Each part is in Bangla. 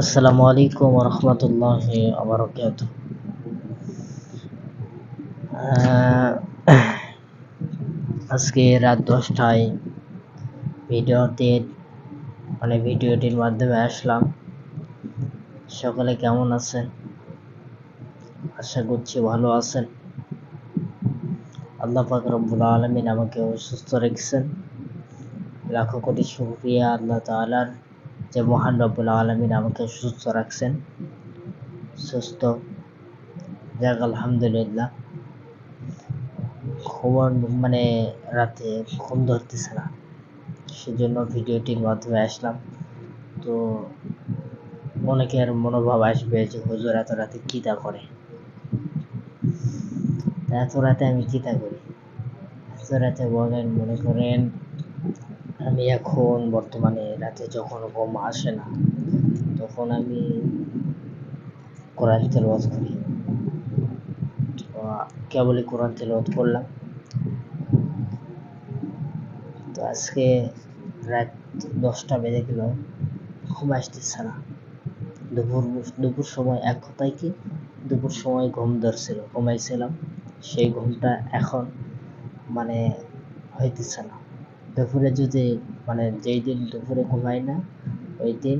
আসসালামু আলাইকুম রহমতুল্লাহ আবরকাত আজকে রাত দশটায় ভিডিওতে মানে ভিডিওটির মাধ্যমে আসলাম। সকালে কেমন আছেন? আশা করছি ভালো আছেন। আল্লাহ পাক রব্বুল আলমিন আমাকে সুস্থ রেখেছেন। লাখো কোটি শুক্রিয়া আল্লাহ তালার যে মহান রব্বুল আলমিন আমাকে সুস্থ রাখছেন। সুস্থ। যাক, আলহামদুলিল্লাহ। ঘুমান মানে রাতে ঘুম ধরতেছে না। সেজন্য ভিডিওটির মাধ্যমে আসলাম। তো অনেকের মনোভাব আসবে যে হুজুর এত রাতে তা করে? এত রাতে আমি তা করি? এত রাতে বলেন, মনে করেন আমি এখন বর্তমানে রাতে যখন ঘুম আসে না, তখন আমি কোরআন তেলাওয়াত করি। কেবলই কোরআন তেলাওয়াত করলাম। তো আজকে রাত দশটা বেজে গেল, ঘুম আসতেছে না। দুপুর দুপুর সময় এক কথায় কি, দুপুর সময় ঘুম ধরছিল, ঘুমাইছিলাম। সেই ঘুমটা এখন মানে হইতেছে না। দুপুরে যদি মানে যেই দিন দুপুরে ঘুমাই না, ওই দিন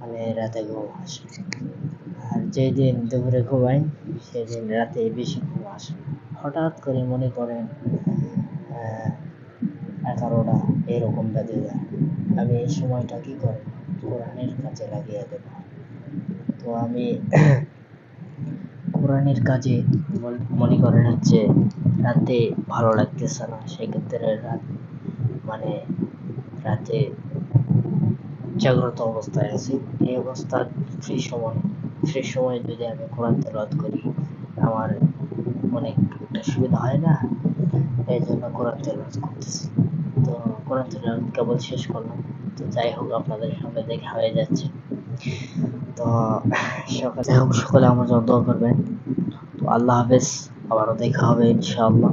মানে রাতে ঘুম আসে। আর যেই দিন দুপুরে ঘুমাই, সেই দিন রাতে বেশি ঘুম আসে হঠাৎ করে মনে করেন এগারোটা এরকম বেঁধে যায়। আমি এই সময়টা কী করে? কোরআনের কাজে লাগিয়ে দেব। তো আমি কোরআনের কাজে মনে করেন হচ্ছে রাতে ভালো লাগতেছে না, সেক্ষেত্রে রাত মানে রাতে জাগ্রত অবস্থায় আছি। এই অবস্থা ফ্রি সময় ফ্রি সময় যদি আমি কোরআন তেলাওয়াত করি, আমার অনেক একটা সুবিধা হয় না? এই জন্য কোরআন তেলাওয়াত করতেছি। তো কোরআন তেলাওয়াত কেবল শেষ করলাম। তো যাই হোক, আপনাদের সামনে দেখা হয়ে যাচ্ছে। তো সকালে হোক, সকালে আমার জন্য দোয়া করবেন। তো আল্লাহ হাফেজ, আবারও দেখা হবে ইনশাআল্লাহ।